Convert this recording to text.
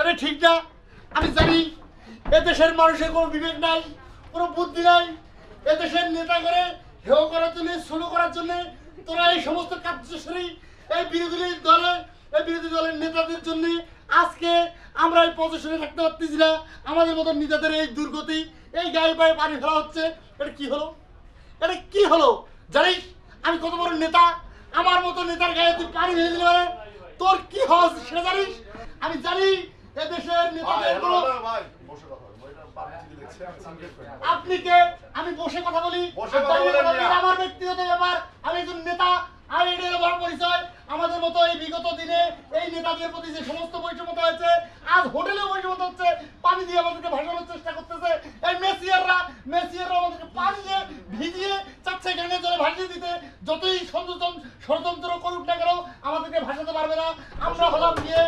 এটা ঠিক না। আমি জানি এদেশের মানুষের কোনো বিবেক নাই, কোনো বুদ্ধি নাই। এদেশের নেতা করে হেও করার জন্য শুরু করার জন্য তোরা এই সমস্ত কার্যশ্রী এই বিরোধী দলে, এই বিরোধী দলের নেতাদের জন্য আজকে আমরা এই পজিশনে থাকতে পারতেছি না। আমাদের মতো নেতাদের এই দুর্গতি, এই গায়ে পায়ে পানি ফেলা হচ্ছে, এটা কি হলো? এটা কি হলো? জানিস, আমি কত বড় নেতা, আমার মতো নেতার গায়ে তুই পানি ফেলে দিলে পারে তোর কি হস সেটা জানিস? আমি জানি দেশের নেতাদের আপনি কে? আমি বসে কথা বলি। আমার ব্যক্তিগত ব্যাপার আমি একজন নেতা ভিজিয়ে ভাসিয়ে দিতে। যতই ষড়যন্ত্র করুক না কেন আমাদেরকে ভাসাতে পারবে না। আমরা হলাম গিয়ে